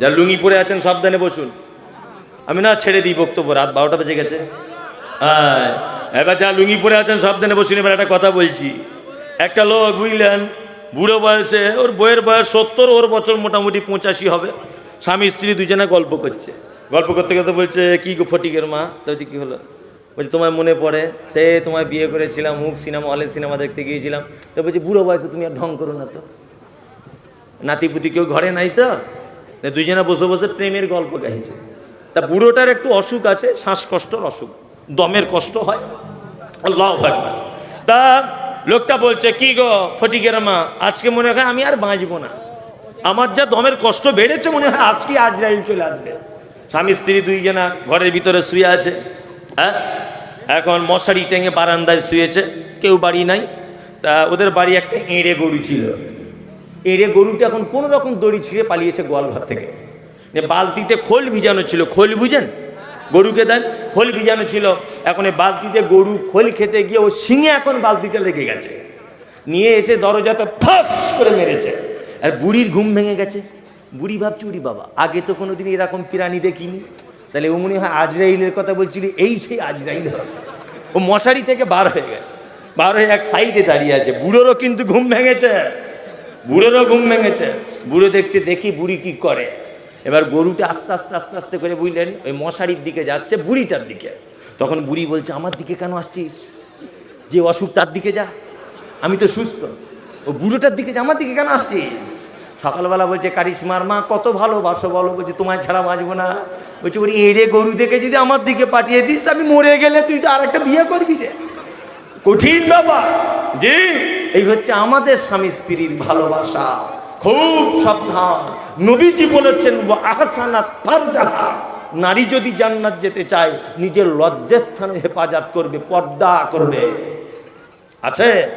যারা লুঙ্গি পরে আছেন, সাবধানে বসুন। আমি না ছেড়ে দিই বক্তব্য, রাত বারোটা বেজে গেছে। হ্যাঁ এবার যা লুঙ্গি পরে আছেন, সাবধানে বসুন, এবার একটা কথা বলছি। একটা লোক বুঝলেন, বুড়ো বয়সে, ওর বইয়ের বয়স সত্তর, ওর বছর মোটামুটি পঁচাশি হবে। স্বামী, স্ত্রী দুজনে গল্প করছে। গল্প করতে করতে বলছে, কি গো ফটিকের মা? তো বলছে, কী হলো? বলছে, তোমার মনে পড়ে? সে তোমায় বিয়ে করেছিলাম, মুখ সিনেমা হলে সিনেমা দেখতে গিয়েছিলাম। তো বলছে, বুড়ো বয়সে তুমি আর ঢং করো না তো। নাতিপুতি কেউ ঘরে নাই তো? তা দুজনে বসে বসে প্রেমের গল্প গাইছে তা বুড়োটার একটু অসুখ আছে, শ্বাসকষ্টর অসুখ। দমের কষ্ট হয়। তা লোকটা বলছে, কি গো ফটিকের মা আজকে মনে হয় আমি আর বাঁচবো না। আমার যা দমের কষ্ট বেড়েছে মনে হয় আজকে আজরাইল চলে আসবে। স্বামী স্ত্রী দুইজনা ঘরের ভিতরে শুয়ে আছে হ্যাঁ? এখন মশারি টেঙে বারান্দায় শুয়েছে, কেউ বাড়ি নাই। তা ওদের বাড়ি একটা এঁড়ে গরু ছিল। এড়ে গরুটা এখন কোনো রকম দড়ি ছিঁড়ে পালিয়েছে গোয়ালঘর থেকে। বালতিতে খোল ভিজানো ছিল, খোল বুঝেন? গরুকে দেন, খোল ভিজানো ছিল। এখন এই বালতিতে গরু খোল খেতে গিয়ে ও শিঙে এখন বালতিটা লেগে গেছে। নিয়ে এসে দরজাটা ফাঁস করে মেরেছে। আর বুড়ির ঘুম ভেঙে গেছে। বুড়ি ভাবছি, উড়ি বাবা, আগে তো কোনোদিন এরকম প্রাণী দেখিনি। তাহলে ও মনে হয় আজরাইলের কথা বলছিল, এই সেই আজরাইল ও মশারি থেকে বার হয়ে গেছে। বার হয়ে এক সাইডে দাঁড়িয়ে আছে। বুড়োরও কিন্তু ঘুম ভেঙেছে। বুড়োরও ঘুম ভেঙেছে। বুড়ো দেখছে, দেখি বুড়ি কি করে। এবার গরুটা আস্তে আস্তে আস্তে আস্তে করে বুঝলেন ওই মশারির দিকে যাচ্ছে, বুড়িটার দিকে। তখন বুড়ি বলছে, আমার দিকে কেন আসছিস? যে অসুখ তার দিকে যা। আমি তো সুস্থ। ও বুড়োটার দিকে যা, আমার দিকে কেন আসছিস? সকালবেলা বলছে, কারিশমার মা, কত ভালোবাসো বলো। বলছে, তোমায় ছাড়া বাঁচবো না। বলছে ওই এড়ে গরু দেখে যদি আমার দিকে পাঠিয়ে দিস, আমি মরে গেলে তুই তো আর একটা বিয়ে করবি রে। কঠিন ব্যাপার। জি। এই হচ্ছে আমাদের স্বামী স্ত্রীর ভালোবাসা। খুব সাবধান। নবীজি বলেছেন আহসানাত ফারজাহা। নারী যদি জান্নাত যেতে চায়, নিজের লজ্জাস্থানে হেফাজত করবে, পর্দা করবে। আছে?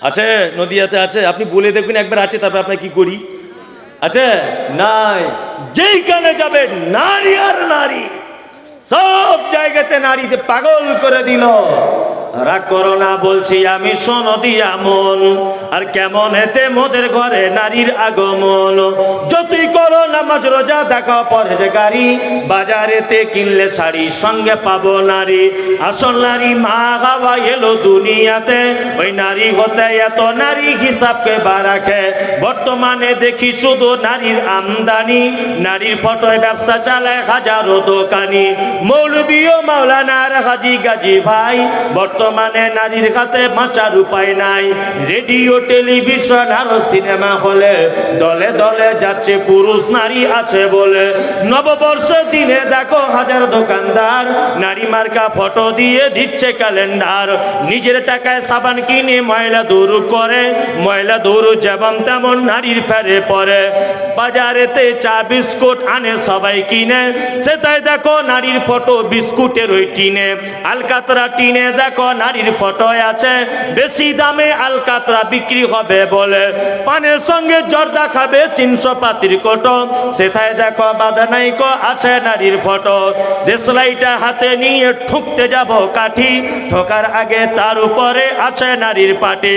আছে? নদিয়াতে আছে? আপনি বলে দেখবেন, একবার আছে, তারপর আপনার কি করি? আছে? নাই। যেইখানে যাবে, নারী আর নারী। সব জায়গাতে নারীতে পাগল করে দিল। রাগ করো না বলছি আমি সনদি আমন আর কেমন এতে মোদের ঘরে নারীর আগমন? যতই করো নামাজ, রোজা, দেখা পরে যে গাড়ি বাজারেতে কিনলে শাড়ি, সঙ্গে পাবো নারী। আসল নারী মা গাওয়া এলো দুনিয়াতে। ওই নারী হতে এত নারী হিসাবকে বা রাখে। বর্তমানে দেখি শুধু নারীর আমদানি। নারীর ফটোয় ব্যবসা চালায় হাজারো দোকানি। মৌলবীও মাওলানার হাজি গাজী ভাই, বর্তমানে নারীর হাতে বাঁচার উপায় নাই। রেডিও টেলিভিশন আর সিনেমা হলে দলে দলে যাচ্ছে পুরুষ নারী আছে বলে। নববর্ষের দিনে দেখো হাজার দোকানদার, নারী মার্কা ফটো দিয়ে দিচ্ছে ক্যালেন্ডার। নিজের টাকায় সাবান কিনে ময়লা দূর করে, ময়লা দূর যেমন তেমন নারীর ফেরে পরে। বাজারেতে চা বিস্কুট আনে সবাই কিনে সেটাই দেখো নারীর ফটো বিস্কুটের ওই টিনে। আলকাতরা টিনে দেখো নারীর ফটো আছে, বেশি দামে আলকাতরা বিক্রি হবে বলে। পানের সঙ্গে জর্দা খাবে তিনশো পাতির কোটো। সেটাই দেখো বাধা নাই কো আছে নারীর ফটো। দেশলাইটা হাতে নিয়ে ঠুকতে যাব কাঠি। ঠোকার আগে তার উপরে আছে নারীর পাটি।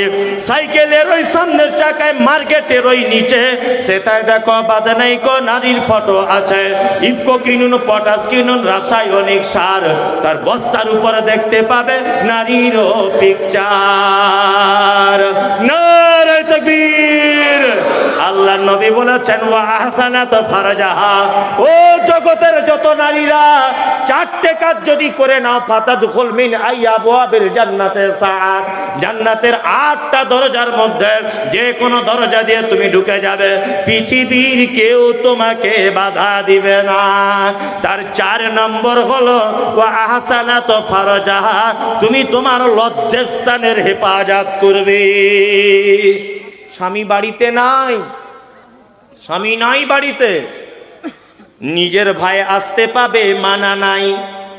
সাইকেলের ওই সামনের চাকায় মার্কেটের ওই নিচে। সেটাই দেখো বাধা নাই কো নারীর ফটো আছে। ইফকো কিনুন, পটাশ কিনুন, রাসায়নিক সার। তার বস্তার উপরে দেখতে পাবে নারীরও পিকচার নারায় তকবীর আল্লাহ নবী বলেছেন, ওয়া আহসানাত ফারজাহা। ও জগতের যত নারীরা, চারটে কাজ যদি করে নাও, ফাতাদখুল মিন আইয়াবওয়াবিল জান্নাতে সাআত। জান্নাতের আটটা দরজার মধ্যে যে কোনো দরজা দিয়ে তুমি ঢুকে যাবে। পৃথিবীর কেউ তোমাকে বাধা দিবে না। তার চার নম্বর হলো, ওয়া তো ফারজাহা। তুমি তোমার লজ্জাস্থানের হেফাজত করবে। স্বামী বাড়িতে নাই। স্বামী নাই বাড়িতে। নিজের ভাই আসতে পাবে মানা নাই।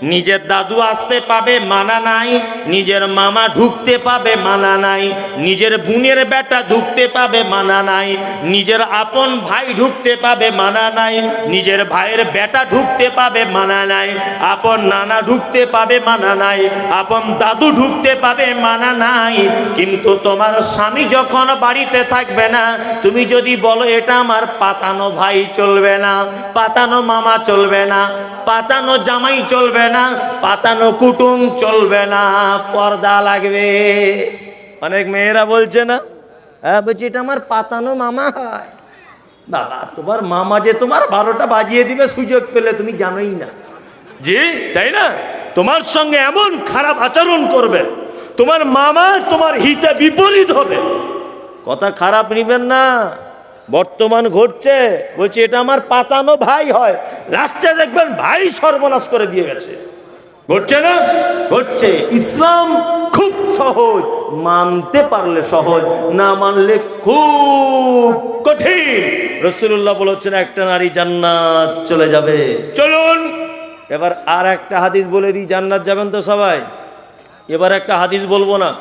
নিজের দাদু আসতে পাবে, মানা নাই। নিজের মামা ঢুকতে পাবে, মানা নাই। নিজের বোনের বেটা ঢুকতে পাবে, মানা নাই। নিজের আপন ভাই ঢুকতে পাবে, মানা নাই। নিজের ভাইয়ের বেটা ঢুকতে পাবে, মানা নাই। আপন নানা ঢুকতে পাবে, মানা নাই। আপন দাদু ঢুকতে পাবে, মানা নাই। কিন্তু তোমার স্বামী যখন বাড়িতে থাকবে না, তুমি যদি বলো, এটা আমার পাতানো ভাই চলবে না, পাতানো মামা চলবে না, পাতানো জামাই চলবে না পাতানো কুটুম চলবে না পর্দা লাগবে। অনেক মেয়েরা বলছে না হ্যাঁ বলছি এটা আমার পাতানো মামা হয়। বাবা তোমার মামা যে তোমার বারোটা বাজিয়ে দিবে সুযোগ পেলে তুমি জানোই না। জি তাই না? তোমার সঙ্গে এমন খারাপ আচরণ করবে তোমার মামা তোমার হিতে বিপরীত হবে। কথা খারাপ নিবেন না। বর্তমান ঘটছে, বলছি, এটা আমার পাতানো ভাই হয়। রাস্তায় দেখবেন ভাই সর্বনাশ করে দিয়ে গেছে। ঘটছে না? ঘটছে। ইসলাম খুব সহজ, মানতে পারলে সহজ, না মানলে খুব কঠিন। রসুল্লাহ বলেছেন, একটা নারী জান্নাত চলে যাবে। চলুন, এবার আর একটা হাদিস বলে দিই, জান্নাত যাবেন তো সবাই? এবার একটা হাদিস বলব না।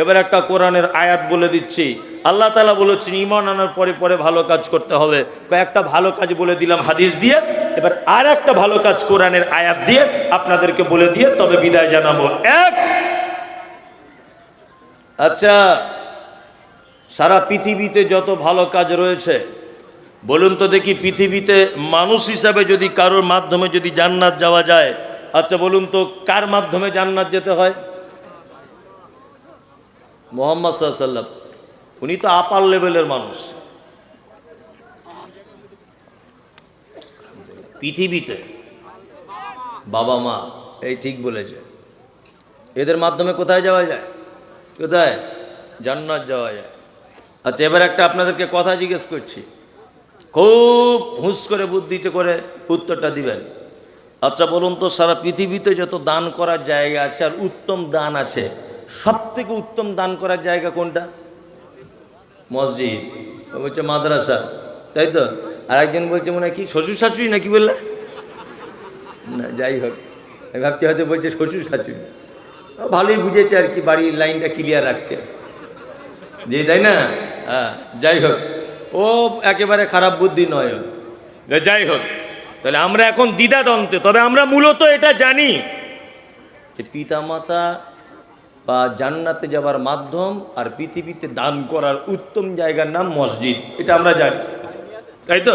এবার একটা কোরআনের আয়াত বলে দিচ্ছি। আল্লাহ তালা বলেছেন ইমান আনার পরে পরে ভালো কাজ করতে হবে। কয়েকটা ভালো কাজ বলে দিলাম হাদিস দিয়ে। এবার আর একটা ভালো কাজ কোরআনের আয়াত দিয়ে আপনাদেরকে বলে দিয়ে তবে বিদায় জানাব। এক। আচ্ছা সারা পৃথিবীতে যত ভালো কাজ রয়েছে, বলুন তো দেখি পৃথিবীতে মানুষ হিসাবে যদি কারোর মাধ্যমে যদি জান্নাত যাওয়া যায় আচ্ছা বলুন তো কার মাধ্যমে জান্নাত যেতে হয়? মোহাম্মদ সাল্লাম উনি তো আপার লেভেলের মানুষ। পৃথিবীতে বাবা মা, এই ঠিক বলেছে। এদের মাধ্যমে কোথায় যাওয়া যায়? কোথায়? জান্নাত যাওয়া যায়। আচ্ছা এবার একটা আপনাদেরকে কথা জিজ্ঞেস করছি। খুব হুঁস করে, বুদ্ধিতে করে উত্তরটা দিবেন। আচ্ছা বলুন তো, সারা পৃথিবীতে যত দান করার জায়গা আছে আর উত্তম দান আছে সব থেকে উত্তম দান করার জায়গা কোনটা? মসজিদ। বলছে মাদ্রাসা। তাই তো? আর একজন বলছে মনে হয় কি শ্বশুর শাশুড়ি নাকি বললে? না যাই হোক। আমি ভাবছি হয়তো বলছে শ্বশুর শাশুড়ি ভালোই বুঝেছে আর কি বাড়ির লাইনটা ক্লিয়ার রাখছে। যে তাই না? হ্যাঁ যাই হোক। ও একেবারে খারাপ বুদ্ধি নয়। যাই হোক। তাহলে আমরা এখন দ্বিধাদ্বন্দ্বে তবে আমরা মূলত এটা জানি। যে পিতামাতা বা জান্নাতে যাবার মাধ্যম আর পৃথিবীতে দান করার উত্তম জায়গার নাম মসজিদ, এটা আমরা জানি। তাই তো?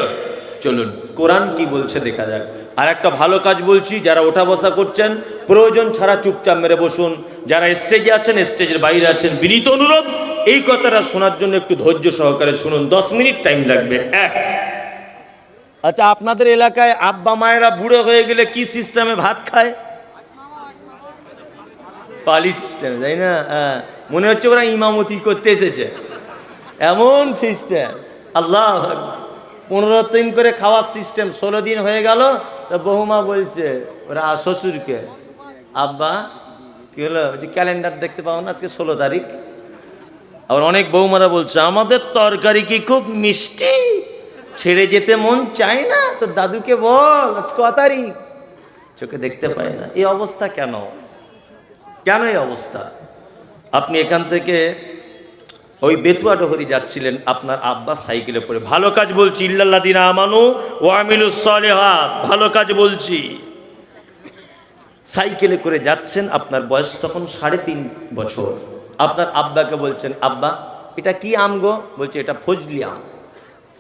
চলুন, কোরআন কি বলছে দেখা যাক। আর একটা ভালো কাজ বলছি, যারা ওঠা বসা করছেন, প্রয়োজন ছাড়া চুপচাপ মেরে বসুন। যারা স্টেজে আছেন, স্টেজের বাইরে আছেন, বিনীত অনুরোধ, এই কথাটা শোনার জন্য একটু ধৈর্য সহকারে শুনুন। দশ মিনিট টাইম লাগবে। এক। আচ্ছা আপনাদের এলাকায় আব্বা মায়েরা বুড়ো হয়ে গেলে কি সিস্টেমে ভাত খায়? পালি সিস্টেম, তাই না? হ্যাঁ। মনে হচ্ছে ওরা ইমামতি করতে এসেছে। এমন সিস্টেম। আল্লাহ পনেরো দিন করে খাওয়ার সিস্টেম, ষোলো দিন হয়ে গেল, তা বহুমা বলছে, ওরা শ্বশুরকে? আব্বা, কি হলো? যে ক্যালেন্ডার দেখতে পাও না, আজকে ষোলো তারিখ। আবার অনেক বৌমারা বলছে, আমাদের তরকারি কি খুব মিষ্টি? ছেড়ে যেতে মন চায় না? তো দাদুকে বল ক তারিখ? চোখে দেখতে পায় না। এই অবস্থা কেন? কেন এই অবস্থা? আপনি এখান থেকে ওই বেতুয়া ডহরি যাচ্ছিলেন আপনার আব্বা সাইকেলে পড়ে ভালো কাজ বলছি ইল্লাল্লাদিন আমানু ও আমিলুস সলেহাত। ভালো কাজ বলছি। সাইকেলে করে যাচ্ছেন আপনার বয়স তখন সাড়ে তিন বছর। আপনার আব্বাকে বলছেন, আব্বা, এটা কি আম গো? বলছে, এটা ফজলি আম।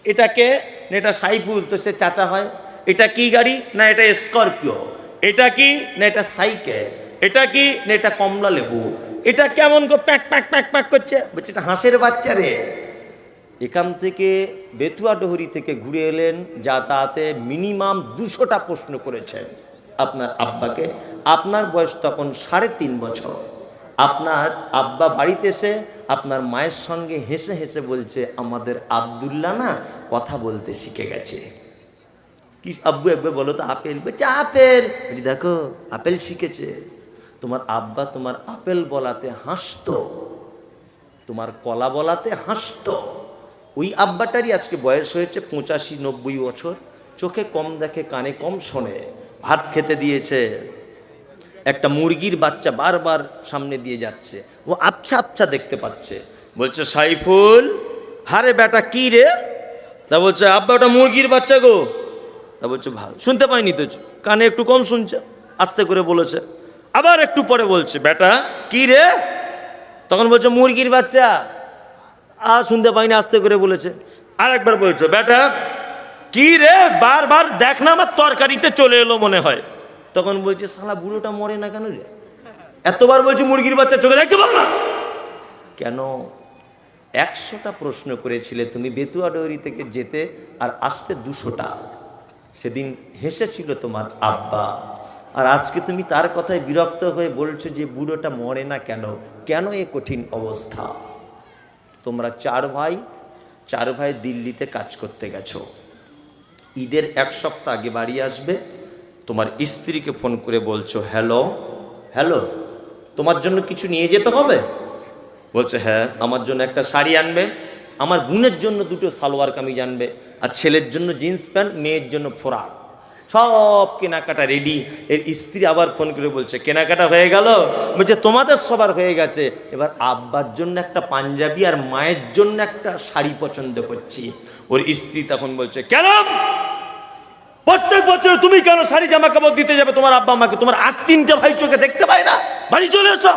এটাকে, এটা সাইফুল, তো সে চাচা হয়। এটা কি গাড়ি? না, এটা স্করপিও। এটা কি? না, এটা সাইকেল। এটা কি? না, এটা কমলা লেবু। এটা কেমন গো? প্যাক প্যাক প্যাক প্যাক করছে। বলছে, এটা হাঁসের বাচ্চা রে। এখান থেকে বেতুয়া ডহরি থেকে ঘুরে এলেন যাতায়াতে মিনিমাম দুশোটা প্রশ্ন করেছেন আপনার আব্বাকে। আপনার বয়স তখন সাড়ে তিন বছর। আপনার আব্বা বাড়িতে এসে আপনার মায়ের সঙ্গে হেসে হেসে বলছে, আমাদের আবদুল্লা না কথা বলতে শিখে গেছে। কি আব্বু একবার বলো তো, আপেল? বলছে, আপেল। বলছি, দেখো, আপেল শিখেছে। তোমার আব্বা তোমার আপেল বলাতে হাসতো, তোমার কলা বলাতে হাসতো। ওই আব্বাটারই আজকে বয়স হয়েছে পঁচাশি নব্বই বছর, চোখে কম দেখে কানে কম শোনে, ভাত খেতে দিয়েছে। একটা মুরগির বাচ্চা বারবার সামনে দিয়ে যাচ্ছে, ও আবছা আবছা দেখতে পাচ্ছে। বলছে, সাইফুল, হারে বেটা, কি রে? তা বলছে, আব্বা, ওটা মুরগির বাচ্চা গো। তা বলছে, ভালো। শুনতে পাইনি তো, কানে একটু কম শুনছে, আস্তে করে বলেছে। আবার একটু পরে বলছে, বেটা, কি রে? তখন বলছে, মুরগির বাচ্চা। আ শুনতে পাইনি, আস্তে করে বলেছে। আর একবার বলছে, বেটা, কি রে? বারবার দেখ না আমার তরকারিতে চলে এলো মনে হয়। তখন বলছে সালা বুড়োটা মরে না কেন রে? এতবার বলছে, মুরগির বাচ্চা চোখে দেখতে পাও না? কেন? একশোটা প্রশ্ন করেছিলে তুমি বেতুয়া ডৌরি থেকে যেতে আর আসতে দুশোটা। সেদিন হেসেছিল তোমার আব্বা। আর আজকে তুমি তার কথায় বিরক্ত হয়ে বলছো যে বুড়োটা মরে না কেন? কেন এ কঠিন অবস্থা? তোমরা চার ভাই চার ভাই দিল্লিতে কাজ করতে গেছো। ঈদের এক সপ্তাহ আগে বাড়ি আসবে, তোমার স্ত্রীকে ফোন করে বলছো, হ্যালো হ্যালো, তোমার জন্য কিছু নিয়ে যেতে হবে? বলছে হ্যাঁ আমার জন্য একটা শাড়ি আনবে, আমার বোনের জন্য দুটো সালোয়ার কামিজ আনবে, আর ছেলের জন্য জিন্স প্যান্ট, মেয়ের জন্য ফোরাক। সব কেনাকাটা রেডি এর স্ত্রী আবার ফোন করে বলছে, কেনাকাটা হয়ে গেল? বলছে, তোমাদের সবার হয়ে গেছে। এবার আব্বার জন্য একটা পাঞ্জাবি আর মায়ের জন্য একটা শাড়ি পছন্দ করছি। ওর স্ত্রী তখন বলছে কেন প্রত্যেক বছর তুমি কেন শাড়ি জামা কাপড় দিতে যাবে তোমার আব্বা আমাকে তোমার আর তিনটা ভাই চোখে দেখতে পায় না। বাড়ি চলে এসো!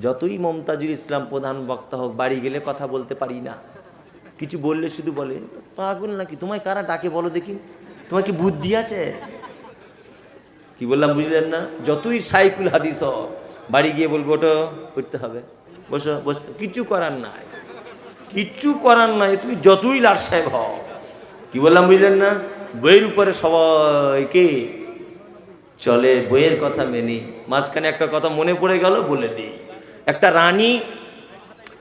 যতই মমতাজুল ইসলাম প্রধান বক্তা হোক, বাড়ি গেলে কথা বলতে পারি না। কিছু বললে শুধু বলে, পাগল নাকি? তোমায় কারা ডাকে বলো দেখি? তোমার কি বুদ্ধি আছে? কি বললাম বুঝলেন না? যতই সাইকুল হাদিস বাড়ি গিয়ে বলব ওটো করতে হবে। বসো, বসতে কিছু করার নাই। কিচ্ছু করার নাই। তুমি যতই লাট সাহেব হও। কি বললাম বুঝলেন না? বইয়ের উপরে সবাইকে চলে বইয়ের কথা মেনে। মাঝখানে একটা কথা মনে পড়ে গেল, বলে দিই। একটা রানী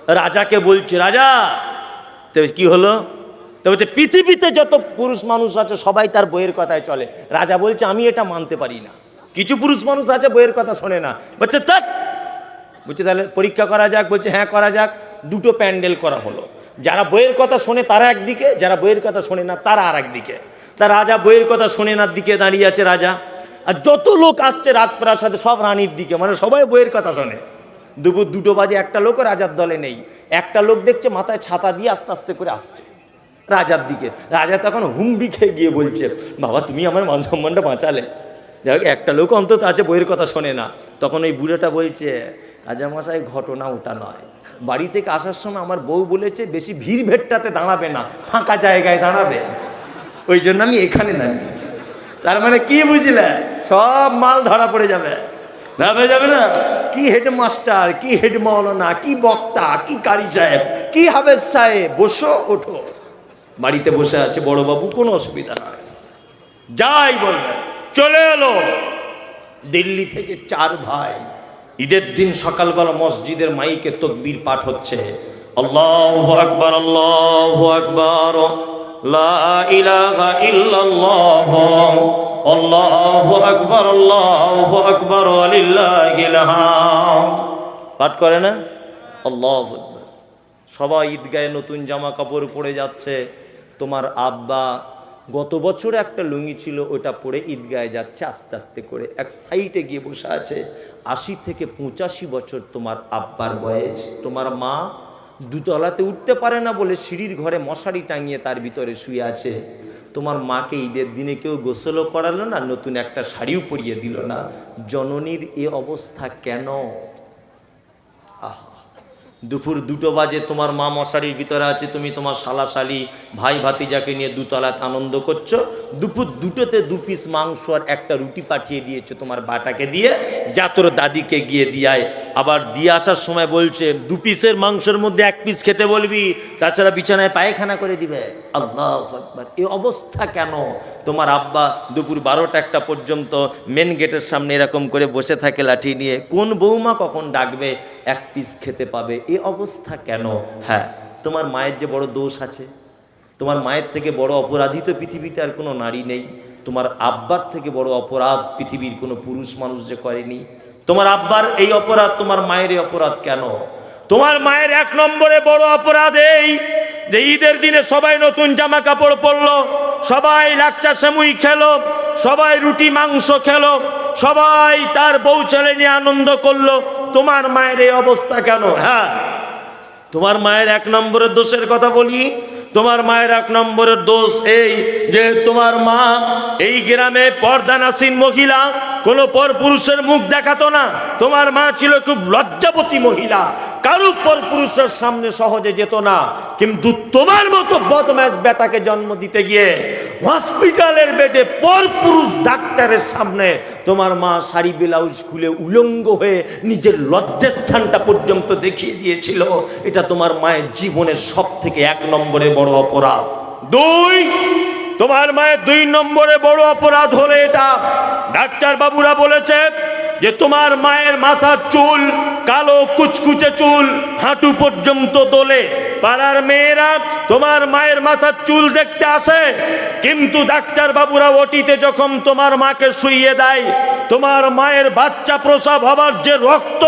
রাজাকে বলছে, রাজা তো কি হলো? তো বলছে পৃথিবীতে যত পুরুষ মানুষ আছে, সবাই তার বইয়ের কথায় চলে। রাজা বলছে, আমি এটা মানতে পারি না। কিছু পুরুষ মানুষ আছে, বইয়ের কথা শোনে না। বলছে তাক বলছে, তাহলে পরীক্ষা করা যাক। বলছে হ্যাঁ করা যাক। দুটো প্যান্ডেল করা হলো। যারা বইয়ের কথা শোনে, তারা একদিকে, যারা বইয়ের কথা শোনে না, তারা আর একদিকে তা রাজা বইয়ের কথা শোনে না দিকে দাঁড়িয়ে আছে রাজা। আর যত লোক আসছে রাজপ্রাসাদে, সব রানীর দিকে মানে সবাই বইয়ের কথা শোনে। দুপুর দুটো বাজে, একটা লোকও রাজার দলে নেই। একটা লোক দেখছে, মাথায় ছাতা দিয়ে আস্তে আস্তে করে আসছে রাজার দিকে। রাজা তখন হুমড়ি খেয়ে গিয়ে বলছে, বাবা, তুমি আমার মান সম্মানটা বাঁচালে। যাই একটা লোক অন্তত আছে, বইয়ের কথা শোনে না। তখন ওই বুড়োটা বলছে, রাজামশাই, ঘটনা ওটা নয়। বাড়ি থেকে আসার সময় আমার বউ বলেছে, বেশি ভিড় ভেটটাতে দাঁড়াবে না, ফাঁকা জায়গায় দাঁড়াবে। ওই জন্য আমি এখানে দাঁড়িয়েছি। তার মানে কি বুঝলে? সব মাল ধরা পড়ে যাবে। না যাবে না? কি হেডমাস্টার, কি হেড মৌলানা কি বক্তা, কি কারি সাহেব, কি হাবেজ সাহেব? বসো, ওঠো। বাড়িতে বসে আছে বড়বাবু, কোনো অসুবিধা নয় যাই বলবেন, চলে এলো। দিল্লি থেকে চার ভাই, ঈদের দিন সকালবেলা মসজিদের মাইকে তকবীর পাঠ হচ্ছে। আল্লাহ আকবর আল্লাহ আকবর, লা ইলাহা ইল্লাল্লাহ। আল্লাহু আকবার আল্লাহু আকবার পাঠ করে না? আল্লাহু সবাই ঈদগায়ে নতুন জামা কাপড় পরে যাচ্ছে। তোমার আব্বা গত বছর একটা লুঙ্গি ছিল, ওটা পরে ঈদগায়ে যাচ্ছে আস্তে আস্তে করে। এক সাইডে গিয়ে বসে আছে, আশি থেকে পঁচাশি বছর তোমার আব্বার বয়স। তোমার মা দুতলাতে উঠতে পারে না বলে সিঁড়ির ঘরে মশারি টাঙিয়ে তার ভিতরে শুয়ে আছে। তোমার মাকে ঈদের দিনে কেউ গোসলও করালো না, নতুন একটা শাড়িও পরিয়ে দিল না। জননীর এ অবস্থা কেন? আহা। দুপুর দুটো বাজে, তোমার মা মশারির ভিতরে আছে, তুমি তোমার শালাশালি ভাই ভাতিজাকে নিয়ে দুতলাতে আনন্দ করছ। দুপুর দুটোতে দু পিস মাংস আর একটা রুটি পাঠিয়ে দিয়েছ তোমার বাটাকে দিয়ে। যা তোর দাদিকে গিয়ে দিয়ায় আবার দিয়ে আসার সময় বলছে, দু পিসের মাংসের মধ্যে এক পিস খেতে বলবি, তাছাড়া বিছানায় পায়খানা করে দিবে। আল্লাহ এই অবস্থা কেন? তোমার আব্বা দুপুর বারোটা একটা পর্যন্ত মেন গেটের সামনে এরকম করে বসে থাকে লাঠি নিয়ে। কোন বৌমা কখন ডাকবে? এক পিস খেতে পাবে। এ অবস্থা কেন? হ্যাঁ তোমার মায়ের যে বড় দোষ আছে, তোমার মায়ের থেকে বড় অপরাধী তো পৃথিবীতে আর কোনো নারী নেই। তোমার আব্বার থেকে বড় অপরাধ পৃথিবীর কোনো পুরুষ মানুষ যে করেনি? তোমার আব্বার এই অপরাধ তোমার মায়ের অপরাধ কেন? তোমার মায়ের এক নম্বরে বড় অপরাধ এই যে ঈদের দিনে সবাই নতুন জামা কাপড় পরলো, সবাই লাচ্চা সেমুই খেলো, সবাই রুটি মাংস খেলো, সবাই তার বউ ছেলে নিয়ে আনন্দ করল। তোমার মায়ের এই অবস্থা কেন? হ্যাঁ তোমার মায়ের এক নম্বরের দোষের কথা বলি তোমার মায়ের এক নম্বরের দোষ এই যে তোমার মা এই গ্রামে পর্দানাসীন মহিলা, কোনো পর পুরুষের মুখ দেখাতো না। তোমার মা ছিল খুব লজ্জাবতী মহিলা। কারও পর পুরুষের সামনে সহজে যেত না? কিন্তু তোমার মতো বদম্যাচ বেটাকে জন্ম দিতে গিয়ে হসপিটালের বেডে পর পুরুষ ডাক্তারের সামনে তোমার মা শাড়ি, ব্লাউজ খুলে উলঙ্গ হয়ে নিজের লজ্জাস্থানটা পর্যন্ত দেখিয়ে দিয়েছিল। এটা তোমার মায়ের জীবনের সব থেকে এক নম্বরে বড় অপরাধ। দুই, তোমার মায়ের দুই নম্বরে বড় অপরাধ হলে এটা। ডাক্তার বাবুরা বলেছে যে তোমার মায়ের মাথার চুল কালো কুচকুচে চুল হাঁটু পর্যন্ত তোলে পাড়ার মেয়েরা, তোমার মায়ের মাথার চুল দেখতে আসে। কিন্তু ডাক্তার বাবুরা ওটিতে যখন তোমার মাকে শুইয়ে দেয়, তোমার মায়ের বাচ্চা প্রসাব হবার যে রক্ত,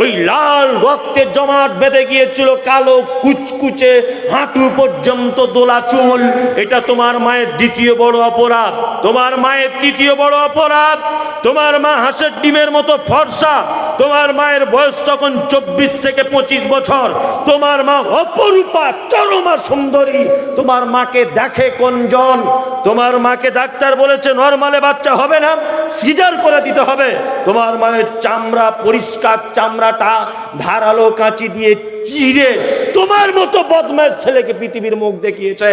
ওই লাল রক্তে জমাট বেঁধে গিয়েছিল কালো কুচকুচে হাঁটু পর্যন্ত দোলা চুল। এটা তোমার মায়ের দ্বিতীয় বড় অপরাধ। তোমার মায়ের তৃতীয় বড় অপরাধ, তোমার মা হাঁসের ডিমের মতো ফর্সা তোমার মায়ের বয়স তখন চব্বিশ থেকে পঁচিশ বছর। তোমার মা অপরূপা, চরমা সুন্দরী। তোমার মাকে দেখে কোনজন? তোমার মাকে ডাক্তার বলেছে, নর্মালে বাচ্চা হবে না, সিজার করে দিতে হবে। তোমার মায়ের চামড়া পরিষ্কার চামড়াটা ধারালো কাঁচি দিয়ে চিরে তোমার মতো বদমাস ছেলেকে পৃথিবীর মুখ দেখিয়েছে।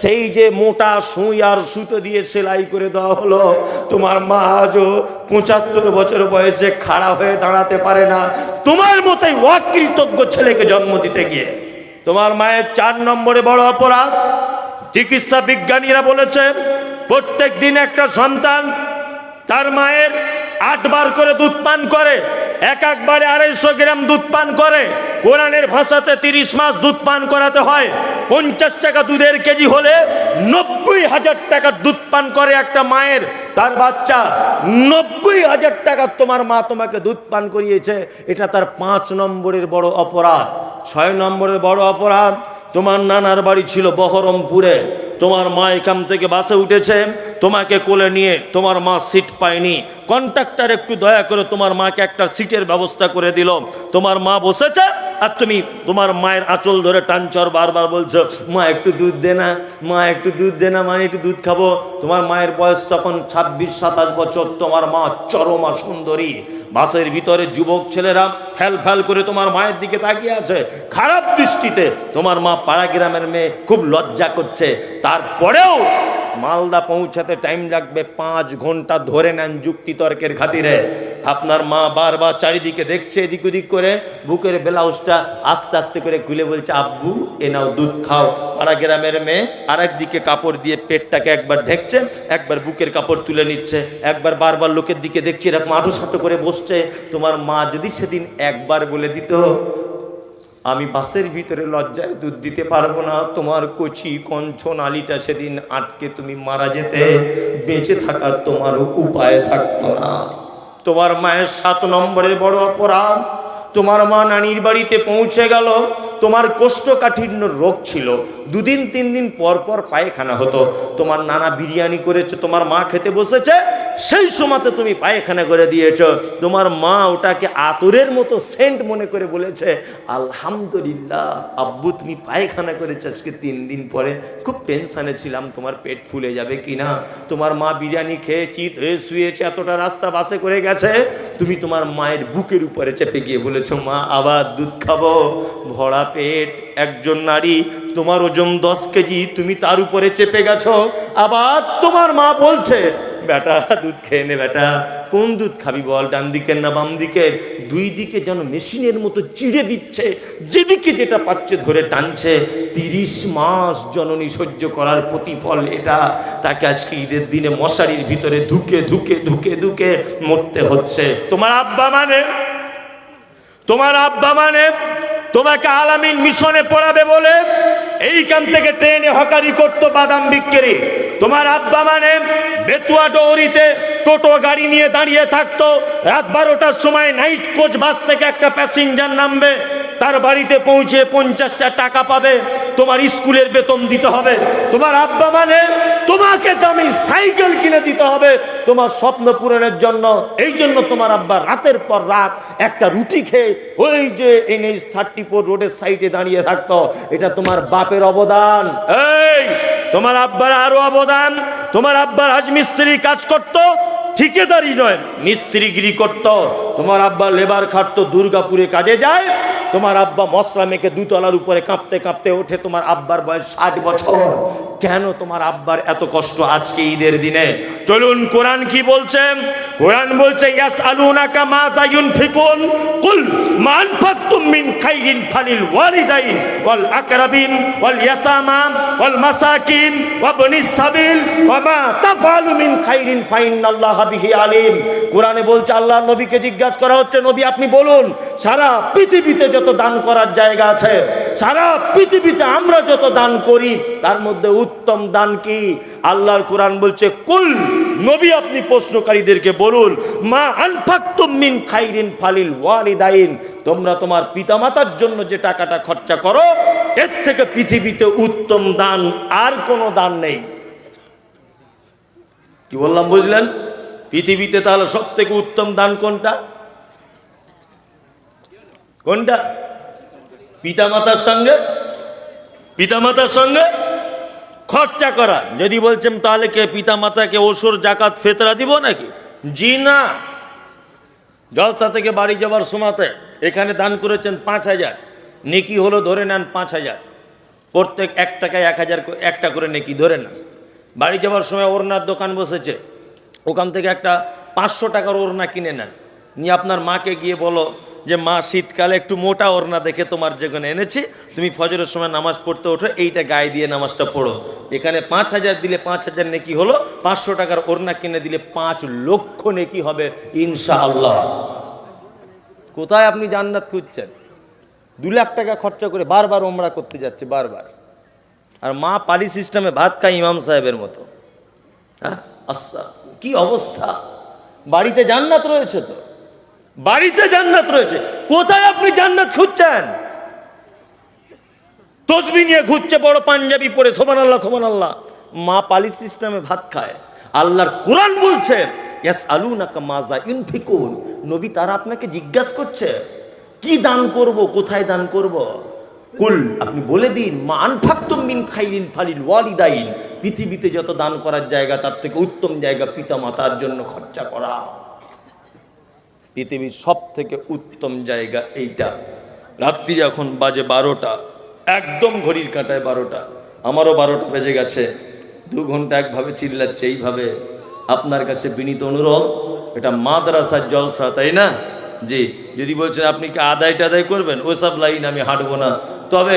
সেই যে মোটা সুই আর সুতো দিয়ে সেলাই করে দেওয়া হলো, তোমার মা আজও পঁচাত্তর বছর বয়সে খাড়া হয়ে দাঁড়াতে পারে না। তোমার মতোই অকৃতজ্ঞ ছেলেকে জন্ম দিতে গিয়ে। তোমার মায়ের চার নম্বরে বড় অপরাধ। চিকিৎসা বিজ্ঞানীরা বলেছে, প্রত্যেক দিন একটা সন্তান তার মায়ের আটবার করে দুধ পান করে। এক একবারে আড়াইশো গ্রাম দুধ পান করে। কোরআনের ভাষাতে তিরিশ মাস দুধ পান করাতে হয়। পঞ্চাশ টাকা দুধের কেজি হলে নব্বই হাজার টাকা দুধ পান করে একটা মায়ের, তার বাচ্চা। নব্বই হাজার টাকা তোমার মা তোমাকে দুধ পান করিয়েছে। এটা তার পাঁচ নম্বরের বড় অপরাধ। ছয় নম্বরের বড় অপরাধ, তোমার নানার বাড়ি ছিল বহরমপুরে। তোমার মা এখান থেকে বাসে উঠেছে, তোমাকে কোলে নিয়ে তোমার মা সিট পায়নি। কন্ট্রাক্টর একটু দয়া করে তোমার মাকে একটা সিটের ব্যবস্থা করে দিল। তোমার মা বসেছে আর তুমি তোমার মায়ের আঁচল ধরে টানচর বারবার বলছো, মা, একটু দুধ দে না, মা, একটু দুধ দে না, মা একটু দুধ খাব। তোমার মায়ের বয়স তখন ছাব্বিশ, সাতাশ বছর, তোমার মা চরমা সুন্দরী। বাসের ভিতরে যুবক ছেলেরা ফ্যাল ফ্যাল করে তোমার মায়ের দিকে তাকিয়ে আছে। খারাপ দৃষ্টিতে তোমার মা পাড়া গ্রামের মেয়ে খুব লজ্জা করছে। তারপরেও মালদা পৌঁছাতে টাইম লাগবে পাঁচ ঘণ্টা ধরে নেন যুক্তিতর্কের খাতিরে। আপনার মা বারবার চারিদিকে দেখছে, এদিক ওদিক করে। বুকের ব্লাউজটা আস্তে আস্তে করে খুলে বলছে, আব্বু, এ নাও দুধ খাও। পাড়া গ্রামের মেয়ে আর একদিকে কাপড় দিয়ে পেটটাকে একবার ঢেকছে, একবার বুকের কাপড় তুলে নিচ্ছে, একবার বারবার লোকের দিকে দেখছে, এরকম আটো সাটো করে বসছে। তোমার মা যদি সেদিন একবার বলে দিত আমি বাসের ভিতরে লজ্জায় দুধ দিতে পারব না। তোমার কচি কঞ্চ নালিটা সেদিন আটকে তুমি মারা যেতে। বেঁচে থাকার তোমার উপায় থাকতো না। তোমার মায়ের সাত নম্বরের বড় অপরাধ। তোমার মা নানির বাড়িতে পৌঁছে গেল। তোমার কোষ্ঠকাঠিন্য রোগ ছিল, দুদিন, তিন দিন পর পর পায়খানা হতো। তোমার নানা বিরিয়ানি করেছে, তোমার মা খেতে বসেছে, সেই সময়তে তুমি পায়খানা করে দিয়েছ। তোমার মা ওটাকে আতরের মতো সেন্ট মনে করে বলেছে, আলহামদুলিল্লাহ, আব্বু তুমি পায়খানা করেছ আজকে তিন দিন পরে। খুব টেনশানে ছিলাম, তোমার পেট ফুলে যাবে কি না তোমার মা বিরিয়ানি খেয়ে চিত হয়ে শুয়েছে, এতটা রাস্তা বাসে করে গেছে। তুমি তোমার মায়ের বুকের উপরে চেপে গিয়ে বলেছ, মা, আবার দুধ খাব, ভরা পেট, একজন নারী, তোমার ওজন দশ কেজি, তুমি তার উপরে চেপে গেছো। আবার তোমার মা বলছে, বেটা, দুধ খেয়ে নে বেটা। কোন দুধ খাবি বল, ডান দিকের না বাম দিকের? দুই দিকে যেন মেশিনের মতো চিড়ে দিচ্ছে, যেদিকে যেটা পাচ্ছে ধরে টানছে। তিরিশ মাস জননী সহ্য করার প্রতিফল এটা। তাকে আজকে ঈদের দিনে মশারির ভিতরে ধুকে ধুকে ধুকে ধুকে মরতে হচ্ছে। তোমার আব্বা মানে? তোমার আব্বা মানে? তোমাকে আলামিন মিশনে পড়াবে বলে এইখান থেকে ট্রেনে হকারি করতো বাদাম বিক্রি। তোমার আব্বা মানে বেতুয়া ডৌরিতে টোটো গাড়ি নিয়ে দাঁড়িয়ে থাকতো। রাত বারোটার সময় নাইট কোচ বাস থেকে একটা প্যাসেঞ্জার নামবে। তার বাড়িতে পৌঁছে পঞ্চাশটা টাকা পাবে। তোমার স্কুলের বেতন দিতে হবে। তোমার আব্বা মানে তোমাকে দামি সাইকেল কিনে দিতে হবে তোমার স্বপ্ন পূরণের জন্য। এই জন্য তোমার আব্বা রাতের পর রাত একটা রুটি খেয়ে ওই যে এনএইচ থার্টি ফোর রোডের সাইডে দাঁড়িয়ে থাকতো। এটা তোমার বাপের অবদান। এই, তোমার আব্বার আরও অবদান। তোমার আব্বার রাজমিস্ত্রি কাজ করতো, ঠিকাদারি নয়, মিস্ত্রিগিরি করত। তোমার আব্বা লেবার খাটতো দুর্গাপুরে কাজে যায় তোমার আব্বা মশলা মেখে দুতলার উপরে কাঁপতে কাঁপতে ওঠে, তোমার আব্বার বয়স ষাট বছর। কেন তোমার আব্বার এত কষ্ট আজকে ঈদের দিনে? চলুন, কোরআন কি বলছেন কোরআন বলছে কোরআনে বলছে আল্লাহ নবীকে জিজ্ঞাসা করা হচ্ছে, নবী, আপনি বলুন, সারা পৃথিবীতে যত দান করার জায়গা আছে, সারা পৃথিবীতে আমরা যত দান করি, তার মধ্যে উত্তম দান কি? আল্লাহর কোরআন বলছে, কুল, নবী আপনি প্রশ্নকারীদেরকে বলুন, মা আনফাক্তুম মিন খাইরিন ফালিল ওয়ালিদাইন, তোমরা তোমার পিতামাতার জন্য যে টাকাটা খরচা করো, এর থেকে পৃথিবীতে উত্তম দান আর কোনো দান নেই। কি বললাম, বুঝলেন? পৃথিবীতে তাহলে সব থেকে উত্তম দান কোনটা? কোনটা? পিতামাতার সঙ্গে? পিতামাতার সঙ্গে? খরচা করা। যদি বলছেন, তাহলে কে পিতামাতাকে ওসর, জাকাত, ফেতরা দিব নাকি? জি না। জলসা থেকে বাড়ি যাবার সময়তে এখানে দান করেছেন পাঁচ হাজার। নেকি হলো ধরে নেন পাঁচ হাজার। প্রত্যেক এক টাকায় এক হাজার একটা করে নেকি ধরে নেন। বাড়ি যাবার সময় ওড়নার দোকান বসেছে। ওখান থেকে একটা পাঁচশো টাকার ওড়না কিনে নেন। নিয়ে আপনার মাকে গিয়ে বলো যে, মা, শীতকালে একটু মোটা ওড়না দেখে তোমার যেখানে এনেছি। তুমি ফজরের সময় নামাজ পড়তে ওঠো, এইটা গায়ে দিয়ে নামাজটা পড়ো। এখানে পাঁচ হাজার দিলে পাঁচ হাজার নেকি হলো, পাঁচশো টাকার ওড়না কিনে দিলে পাঁচ লক্ষ নেকি হবে, ইনশাআল্লাহ। কোথায় আপনি জান্নাত খুঁজছেন? দু লাখ টাকা খরচা করে বারবার ওমরা করতে যাচ্ছে, বারবার। আর মা পালি সিস্টেমে ভাত খায় ইমাম সাহেবের মতো। হ্যাঁ? আচ্ছা কি অবস্থা? বাড়িতে জান্নাত রয়েছে তো? বাড়িতে জান্নাত রয়েছে। কোথায় আপনি জান্নাত খুঁজছেন? তসবি নিয়ে ঘুরছে বড় পাঞ্জাবি পরে সোমান আল্লাহ সোমান আল্লাহ মা পালি সিস্টেমে ভাত খায়। আল্লাহর কোরআন বলছে ইয়াস আলু নাকা মাজা ইনফিকুন নবী তারা আপনাকে জিজ্ঞাসা করছে, কি দান করব? কোথায় দান করব? কুল, আপনি বলে দিন, মা আনফাক্তুম মিন খাইরিন ফালিল ওয়ালিদাইন। পৃথিবীতে যত দান করার জায়গা, তার থেকে উত্তম জায়গা পিতা মাতার জন্য খরচা করা। পৃথিবীর সব থেকে উত্তম জায়গা এইটা। রাত্রি এখন বাজে বারোটা, একদম ঘড়ির কাঁটায় বারোটা। আমারও বারোটা বেজে গেছে। দু ঘণ্টা একভাবে চিল্লাচ্ছে এইভাবে। আপনার কাছে বিনীত অনুরোধ, এটা মাদ্রাসার জলসা, তাই না? জি, যদি বলছেন আপনি কি আদায় টাদায় করবেন ওসব লাইন আমি হাঁটবো না। তবে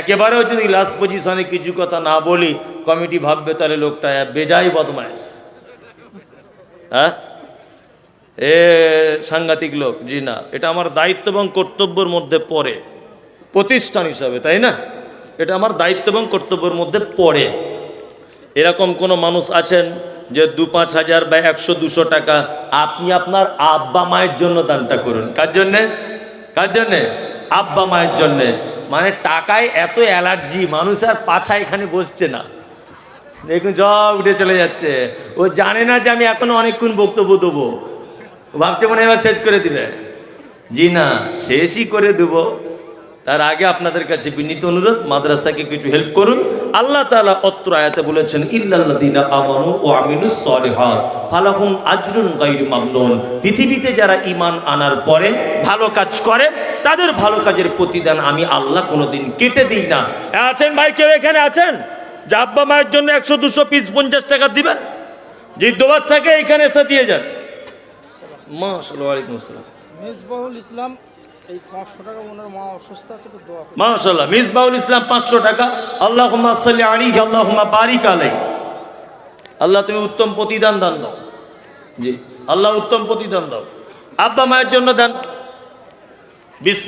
একেবারেও যদি লাস্ট পজিশনে কিছু কথা না বলি কমিটি ভাববে তাহলে লোকটা বেজাই বদমাইশ। হ্যাঁ? এ সাংঘাতিক লোক, জি না। এটা আমার দায়িত্ব এবং কর্তব্যের মধ্যে পড়ে। প্রতিষ্ঠান হিসাবে, তাই না? এটা আমার দায়িত্ব এবং কর্তব্যের মধ্যে পড়ে। এরকম কোনো মানুষ আছেন যে দু পাঁচ হাজার বা একশো দুশো টাকা আপনি আপনার আব্বা মায়ের জন্য দানটা করুন। কার জন্যে? কার জন্যে? আব্বা মায়ের জন্যে। মানে টাকায় এত অ্যালার্জি, মানুষ আর পাছা এখানে বসছে না। দেখুন, সব উঠে চলে যাচ্ছে। ও জানে না যে আমি এখনও অনেকক্ষণ বক্তব্য দেবো। ভাবছে মনে এবার শেষ করে দিবে। জি না, শেষই করে দেব। তার আগে আপনাদের কাছে বিনীত অনুরোধ, মাদ্রাসাকে কিছু হেল্প করুন। আল্লাহ তাআলা অত্র আয়াতে বলেছেন, ইল্লাল্লাযিনা আমানু ও আমিলুস সলিহাত, ফালাহুম আজরুন গায়রু মামনুন। পৃথিবীতে যারা ঈমান আনার পরে ভালো কাজ করে, তাদের ভালো কাজের প্রতিদান আমি আল্লাহ কোনোদিন কেটে দিই না। আছেন ভাই, কেউ এখানে আছেন? যে আব্বা মায়ের জন্য একশো দুশো পিস পঞ্চাশ টাকা দিবেন? যে জিদ্দবাদ থাকে, এখানে এসে দিয়ে যান। মাশাল্লাহ ওয়ালাইকুম আসসালাম। মেজবাহুল ইসলাম এই পাঁচশো টাকা ওনার মা অসুস্থ আছে তো দোয়া মাশাল্লাহ মিসবাউল ইসলাম পাঁচশো টাকা। আল্লাহ সাল্লি আলী আল্লাহ বারিক আলাই আল্লাহ তুমি উত্তম প্রতিদান দান দাও। জি। আল্লাহ উত্তম প্রতিদান দাও। আব্বা মায়ের জন্য দান। বিশ